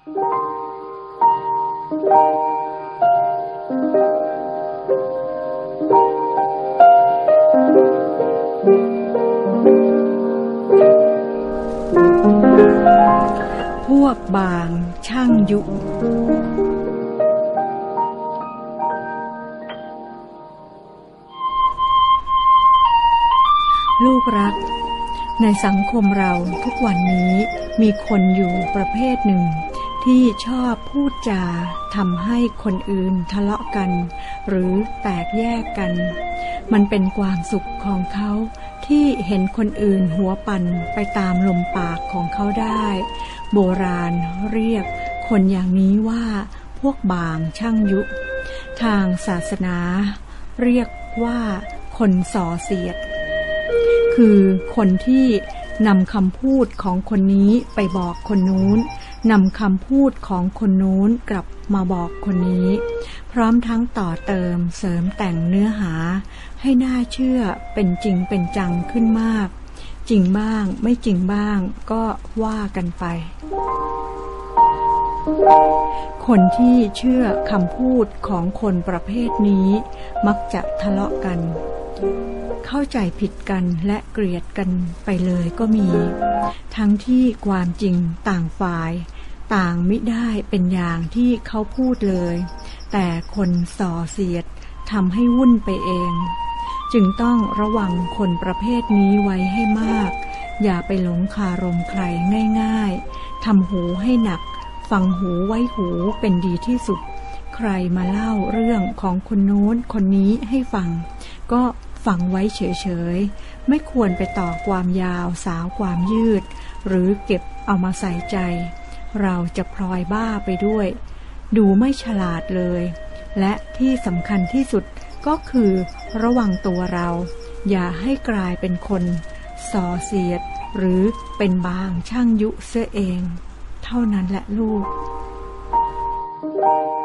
พวกบางช่างยุลูกรัก ในสังคมเราทุกวันนี้มีคนอยู่ประเภทหนึ่ง ที่ชอบพูดจาทำให้คนอื่นทะเลาะกัน หรือแตกแยกกัน มันเป็นความสุขของเขาที่เห็นคนอื่นหัวปั่นไปตามลมปากของเขาได้ โบราณเรียกคนอย่างนี้ว่าพวกบางช่างยุ ทางศาสนา เรียกว่าคนส่อเสียด คือคนที่ นำคำพูดของคนนี้ไปบอกคนนู้นนำคำพูดของคนนู้นกลับมาบอกคนนี้ พร้อมทั้งต่อเติมเสริมแต่งเนื้อหา ให้น่าเชื่อเป็นจริงเป็นจังขึ้นมาก จริงบ้างไม่จริงบ้างก็ว่ากันไป คนที่เชื่อคำพูดของคนประเภทนี้ มักจะทะเลาะกัน เข้าใจผิดกันและเกลียดกันไปเลยก็มี ทั้งที่ความจริงต่างฝ่าย ต่างมิได้เป็นอย่างที่เขาพูดเลย แต่คนส่อเสียดทำให้วุ่นไปเอง จึงต้องระวังคนประเภทนี้ไว้ให้มาก อย่าไปหลงคารมใครง่าย ๆทำหูให้หนัก ฟังหูไว้หูเป็นดีที่สุด ใครมาเล่าเรื่องของคนโน้นคนนี้ให้ฟัง ก็ ฟังไว้เฉยๆ ไม่ควรไปต่อความยาวสาวความยืด หรือเก็บเอามาใส่ใจ เราจะพลอยบ้าไปด้วย ดูไม่ฉลาดเลย และที่สำคัญที่สุดก็คือระวังตัวเรา อย่าให้กลายเป็นคนส่อเสียด หรือเป็นบางช่างยุเสเอง เท่านั้นแหละลูก thank you